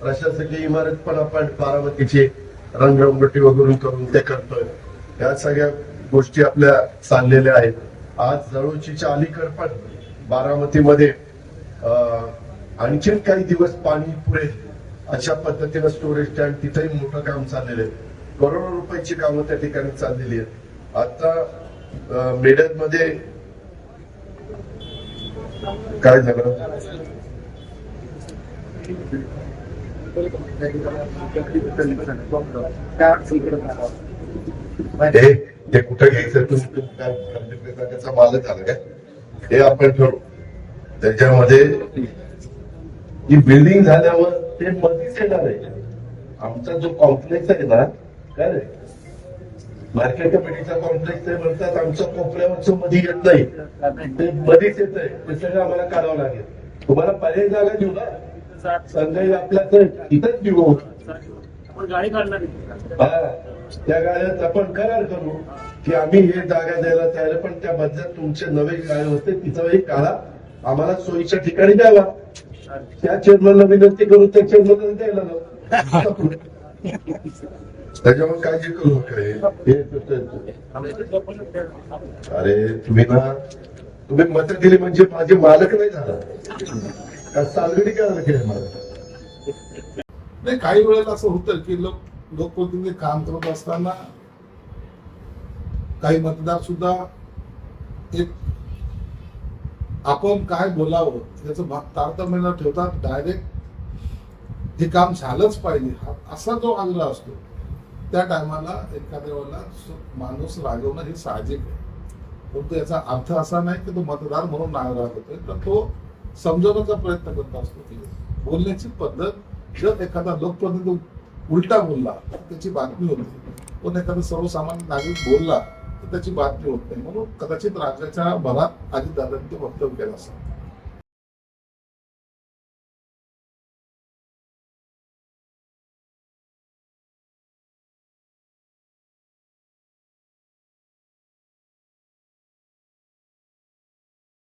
प्रशासकीय इमारत पण आपण बारामतीची रंगरंगटी वगैरे करून ते करतोय. या सगळ्या गोष्टी आपल्या चाललेल्या आहेत. आज जळोचीच्या अलीकड पण बारामतीमध्ये अं, आणखीन काही दिवस पाणी पुरेल अशा पद्धतीनं स्टोरेज टँक तिथेही मोठं काम चाललेलं आहे. करोडो रुपयाची कामं त्या ठिकाणी चाललेली आहेत. आता मेडलमध्ये काय झालं? हे ते कुठं घ्यायचं त्याचा मालक झाला काय हे आपण ठरवू. त्याच्यामध्ये ही बिल्डिंग झाल्यावर ते मध्येच येणार आहे. आमचा जो कॉम्प्लेक्स आहे ना काय रे? मार्केट कमिटीचा कॉम्प्लेक्स आहे म्हणतात आमच्या कोपऱ्यावरचं मध्ये येत नाही. ते मध्येच येत आहे ते सगळं आम्हाला काढावं लागेल. तुम्हाला पर्याय जागा देऊ ना. संघही आपल्या तर इथंच आपण गाडी काढणार. हा त्या गाड्यात आपण करार करू की आम्ही हे जागा द्यायला तयार पण त्या बदल्यात तुमचे नवे गाळे होते तिथंही काढा आम्हाला सोयीच्या ठिकाणी द्यावा. त्या चेअरमनला विनंती करू त्या चेअरमनला द्यायला. त्याच्यामुळे काळजी करू नका अरे तुम्ही ना तुम्ही मत दिली म्हणजे माझे मालक नाही झाला. सालगडी करायला केलं मला नाही काही वेळेला असं होतं की लोक लोकप्रतिनिधी काम करत असताना काही मतदार सुद्धा एक आपण काय बोलावं याचं भाग तारतम्य न ठेवता डायरेक्ट हे काम झालंच पाहिजे. हा असा जो आग्रह असतो त्या टायमाला एखाद्या वेळेला माणूस रागवणं हे साहजिक आहे. परंतु याचा अर्थ असा नाही की तो मतदार म्हणून नाराज होतोय तर तो समजवण्याचा प्रयत्न करत असतो की बोलण्याची पद्धत जर एखादा लोकप्रतिनिधी उलटा बोलला तर त्याची बातमी होते पण एखादा सर्वसामान्य नागरिक बोलला तर त्याची बातमी होत नाही. म्हणून कदाचित राज्याच्या भरात अजितदादांनी ते वक्तव्य केलं असतं